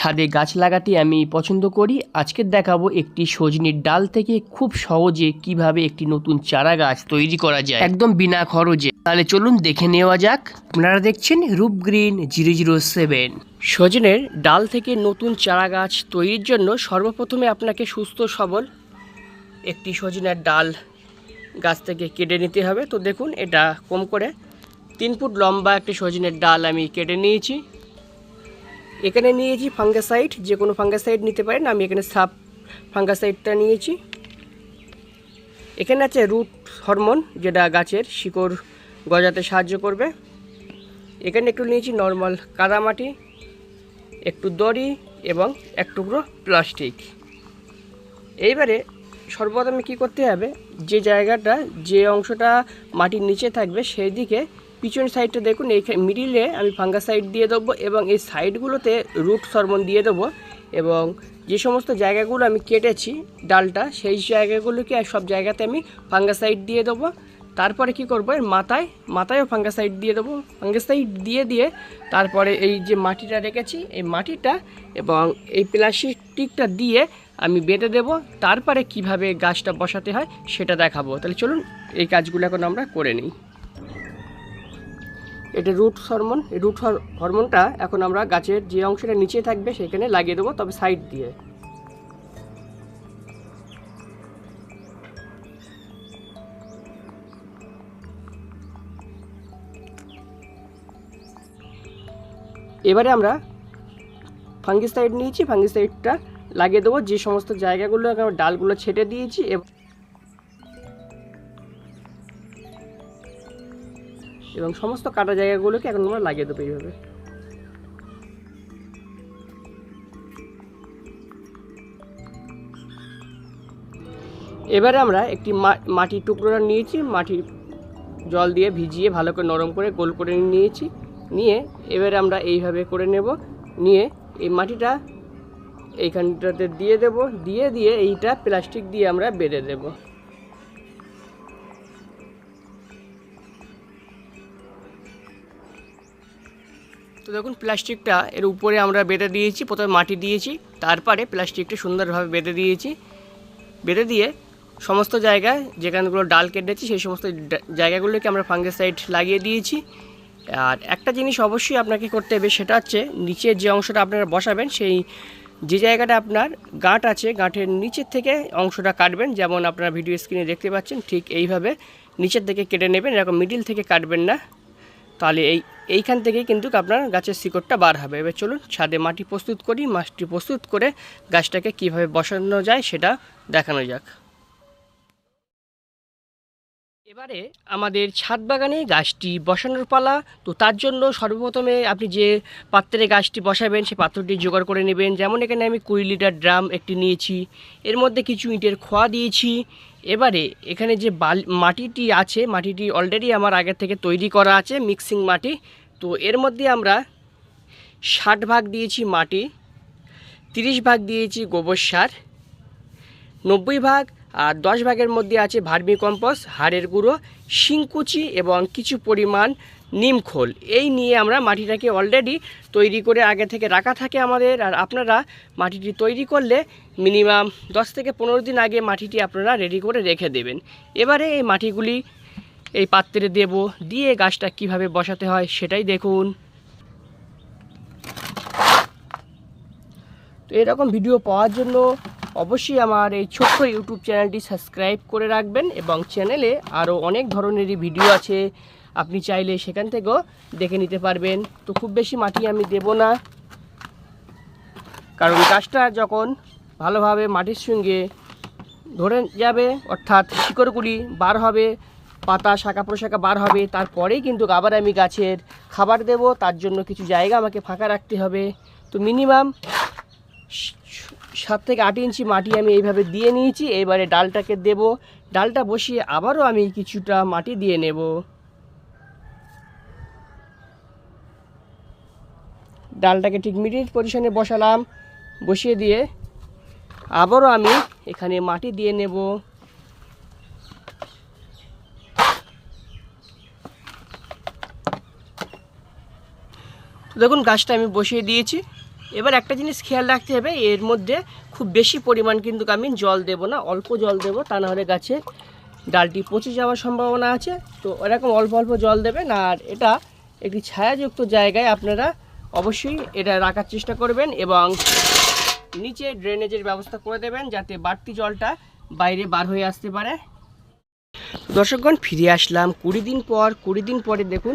ছাদে গাছ লাগাতে আমি পছন্দ করি। আজকে দেখাবো একটি সজনির ডাল থেকে খুব সহজে কীভাবে একটি নতুন চারা গাছ তৈরি করা যায়। একদম বিনা খরচে। তাহলে চলুন দেখে নেওয়া যাক। আপনারা দেখছেন রূপ গ্রিন জিরো জিরো সেভেন। সজনের ডাল থেকে নতুন চারা গাছ তৈরির জন্য সর্বপ্রথমে আপনাকে সুস্থ সবল একটি সজনের ডাল গাছ থেকে কেটে নিতে হবে। তো দেখুন, এটা কম করে তিন ফুট লম্বা একটি সজনের ডাল আমি কেটে নিয়েছি। এখানে নিয়েছি ফাঙ্গাসাইড, যে কোনো ফাঙ্গাসাইড নিতে পারেন, আমি এখানে সাপ ফাঙ্গাসাইডটা নিয়েছি। এখানে আছে রুট হরমোন, যেটা গাছের শিকড় গজাতে সাহায্য করবে। এখানে একটু নিয়েছি নর্মাল কাদামাটি, একটু দড়ি এবং এক টুকরো প্লাস্টিক। এইবারে সর্বপ্রথমে কী করতে হবে? যে জায়গাটা, যে অংশটা মাটির নিচে থাকবে, সেই দিকে পিছন সাইডটা দেখুন, এই মিডিলে আমি ফাঙ্গাসাইড দিয়ে দেবো এবং এই সাইডগুলোতে রুট সরমন দিয়ে দেবো এবং যে সমস্ত জায়গাগুলো আমি কেটেছি ডালটা, সেই জায়গাগুলোকে সব জায়গাতে আমি ফাঙ্গাসাইড দিয়ে দেবো। তারপরে কি করব, এর মাথায়, মাথায়ও ফাঙ্গাসাইড দিয়ে দেবো। ফাঙ্গাসাইড দিয়ে দিয়ে তারপরে এই যে মাটিটা রেখেছি, এই মাটিটা এবং এই প্লাস্টিকটা দিয়ে আমি বেঁধে দেবো। তারপরে কীভাবে গাছটা বসাতে হয়, সেটা দেখাবো। তাহলে চলুন, এই কাজগুলো এখন আমরা করে নিই। এটা রুট হরমোন রুট হর- হরমোনটা এখন আমরা গাছের যে অংশটা নিচে থাকবে সেখানে লাগিয়ে দেবো, তবে সাইড দিয়ে। এবারে আমরা ফাঙ্গিসাইড নিয়েছি ফাঙ্গিসাইডটা লাগিয়ে দেবো, যে সমস্ত জায়গাগুলো, ডালগুলো ছেটে দিয়েছি এবং সমস্ত কাটা জায়গাগুলোকে এখন আমরা লাগিয়ে দেবো এইভাবে। এবারে আমরা একটি মাটির টুকরোটা নিয়েছি মাটি জল দিয়ে ভিজিয়ে ভালো করে নরম করে গোল করে নিয়েছি। নিয়ে এবারে আমরা এইভাবে করে নেব। নিয়ে এই মাটিটা এইখানটাতে দিয়ে দেব। দিয়ে দিয়ে এইটা প্লাস্টিক দিয়ে আমরা বেঁধে দেবো। তো দেখুন, প্লাস্টিকটা এর উপরে আমরা বেঁধে দিয়েছি, প্রথমে মাটি দিয়েছি, তারপরে প্লাস্টিকটা সুন্দরভাবে বেঁধে দিয়েছি। বেঁধে দিয়ে সমস্ত জায়গায় যেখানগুলো ডাল কেটেছি, সেই সমস্ত জায়গাগুলোকে আমরা ফাঙ্গিসাইড লাগিয়ে দিয়েছি। আর একটা জিনিস অবশ্যই আপনাকে করতে হবে, সেটা হচ্ছে নিচের যে অংশটা আপনারা বসাবেন, সেই যে জায়গাটা আপনার গাঁট আছে, গাঁটের নিচের থেকে অংশটা কাটবেন। যেমন আপনারা ভিডিও স্ক্রিনে দেখতে পাচ্ছেন, ঠিক এইভাবে নিচের থেকে কেটে নেবেন, এরকম মিডিল থেকে কাটবেন না। তাহলে এই এইখান থেকেই কিন্তু আপনার গাছের শিকড়টা বার হবে। এবার চলুন ছাদে মাটি প্রস্তুত করি মাটি প্রস্তুত করে গাছটাকে কীভাবে বসানো যায় সেটা দেখানো যাক। এবারে আমাদের ছাদ বাগানে গাছটি বসানোর পালা। তো তার জন্য সর্বপ্রথমে আপনি যে পাত্রে গাছটি বসাবেন সেই পাত্রটি জোগাড় করে নেবেন। যেমন এখানে আমি কুড়ি লিটার ড্রাম একটি নিয়েছি। এর মধ্যে কিছু ইটের খোয়া দিয়েছি। এবারে এখানে যে বাল, মাটিটি আছে, মাটিটি অলরেডি আমার আগে থেকে তৈরি করা আছে মিক্সিং মাটি। তো এর মধ্যে আমরা ষাট ভাগ দিয়েছি মাটি, তিরিশ ভাগ দিয়েছি গোবর সার, নব্বই ভাগ আর দশ ভাগের মধ্যে আছে ভার্মি কম্পোস্ট হাড়ের গুঁড়ো, শিংকুচি এবং কিছু পরিমাণ নিমখোল এই নিয়ে আমরা মাটিটাকে অলরেডি তৈরি করে আগে থেকে রাখা থাকে আমাদের আর আপনারা মাটিটি তৈরি করলে মিনিমাম দশ থেকে পনেরো দিন আগে মাটিটি আপনারা রেডি করে রেখে দেবেন। এবারে এই মাটিগুলি এই পাত্রে দেব। দিয়ে গাছটা কীভাবে বসাতে হয় সেটাই দেখুন। তো এরকম ভিডিও পাওয়ার জন্য অবশ্যই আমার এই ছোট্ট ইউটিউব চ্যানেলটি সাবস্ক্রাইব করে রাখবেন এবং চ্যানেলে আরও অনেক ধরনেরই ভিডিও আছে। আপনি চাইলে সেখান থেকেও দেখে নিতে পারবেন। তো খুব বেশি মাটি আমি দেব না। কারণ গাছটা যখন ভালোভাবে মাটির সঙ্গে ধরে যাবে, অর্থাৎ শিকড়গুলি বার হবে পাতা, শাখা প্রশাখা বার হবে। তারপরেই কিন্তু আবার আমি গাছের খাবার দেব। তার জন্য কিছু জায়গা আমাকে ফাঁকা রাখতে হবে। তো মিনিমাম সাত থেকে আট ইঞ্চি মাটি আমি এইভাবে দিয়ে নিয়েছি। এবারে ডালটাকে দেব। ডালটা বসিয়ে আবারও আমি কিছুটা মাটি দিয়ে নেব। ডালটাকে ঠিক মিডিল পজিশনে বসালাম। বসিয়ে দিয়ে আবারও আমি এখানে মাটি দিয়ে নেব। তো দেখুন, গাছটা আমি বসিয়ে দিয়েছি। এবার একটা জিনিস খেয়াল রাখতে হবে, এর মধ্যে খুব বেশি পরিমাণ কিন্তু আমি জল দেব না, অল্প জল দেব, তা না হলে গাছে ডালটি পচে যাওয়ার সম্ভাবনা আছে। তো এরকম অল্প অল্প জল দেবেন, আর এটা একটি ছায়াযুক্ত জায়গায় আপনারা অবশ্যই এটা রাখার চেষ্টা করবেন এবং নিচে ড্রেনেজের ব্যবস্থা করে দেবেন, যাতে বাড়তি জলটা বাইরে বার হয়ে আসতে পারে। দর্শকগণ, ফিরে আসলাম কুড়ি দিন পর, কুড়ি দিন পরে দেখুন,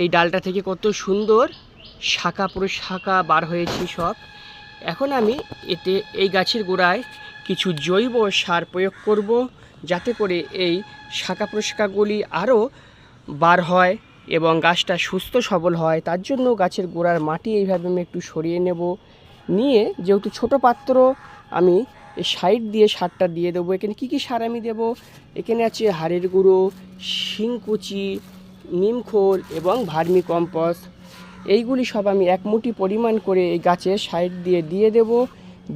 এই ডালটা থেকে কত সুন্দর শাখা পুরো শাখা বার হয়েছে সব। এখন আমি এতে এই গাছের গোড়ায় কিছু জৈব সার প্রয়োগ করব যাতে করে এই শাখা প্রশাখাগুলি আরও বার হয় এবং গাছটা সুস্থ সবল হয়। তার জন্য গাছের গোড়ার মাটি এইভাবে আমি একটু সরিয়ে নেব। নিয়ে যেহেতু ছোট পাত্র, আমি এই সাইড দিয়ে সারটা দিয়ে দেবো। এখানে কী কী সার আমি দেবো? এখানে আছে হাড়ের গুঁড়ো, শিংকুচি, নিমখোল এবং ভার্মি কম্পোস্ট এইগুলি সব আমি এক মুঠি পরিমাণ করে এই গাছের সাইড দিয়ে দিয়ে দেব।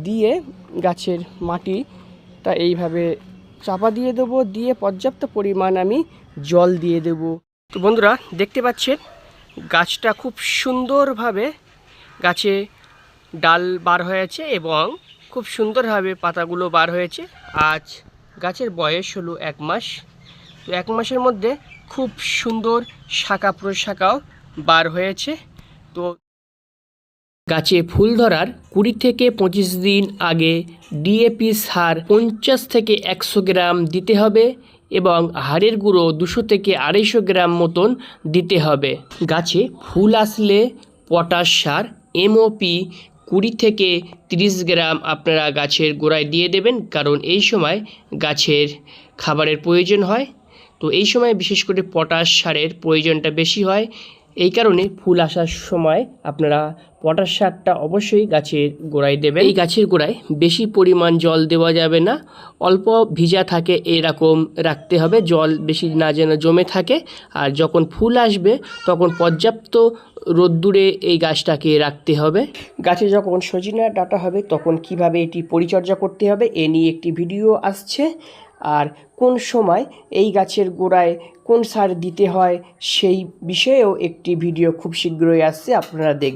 দিয়ে গাছের মাটি তা এইভাবে চাপা দিয়ে দেবো। দিয়ে পর্যাপ্ত পরিমাণ আমি জল দিয়ে দেব। তো বন্ধুরা, দেখতে পাচ্ছেন, গাছটা খুব সুন্দরভাবে গাছে ডাল বার হয়েছে এবং খুব সুন্দরভাবে পাতাগুলো বার হয়েছে। আজ গাছের বয়স হলো এক মাস। তো এক মাসের মধ্যে খুব সুন্দর শাখা প্রশাখাও বার হয়েছে। তো গাছে ফুল ধরার কুড়ি থেকে পঁচিশ দিন আগে ডিএপি সার পঞ্চাশ থেকে একশো গ্রাম দিতে হবে এবং হাড়ের গুঁড়ো দুশো থেকে আড়াইশো গ্রাম মতন দিতে হবে। গাছে ফুল আসলে পটাশ সার, এমওপি কুড়ি থেকে তিরিশ গ্রাম আপনারা গাছের গোড়ায় দিয়ে দেবেন কারণ এই সময় গাছের খাবারের প্রয়োজন হয়। তো এই সময় বিশেষ করে পটাশ সারের প্রয়োজনটা বেশি হয়। এই কারণে ফুল আসার সময় আপনারা পটাশ সারটা অবশ্যই গাছের গোড়ায় দেবেন। এই গাছের গোড়ায় বেশি পরিমাণ জল দেওয়া যাবে না। অল্প ভিজা থাকে এরকম রাখতে হবে। জল বেশি না যেন জমে থাকে। আর যখন ফুল আসবে, তখন পর্যাপ্ত রোদ্দুরে এই গাছটাকে রাখতে হবে। গাছে যখন সজিনা ডাটা হবে, তখন কীভাবে এটি পরিচর্যা করতে হবে, এ নিয়ে একটি ভিডিও আসছে। আর কোন সময় এই গাছের গোড়ায় কোন সার দিতে হয় সেই বিষয়েও একটি ভিডিও খুব শীঘ্রই আসছে, আপনারা দেখবেন।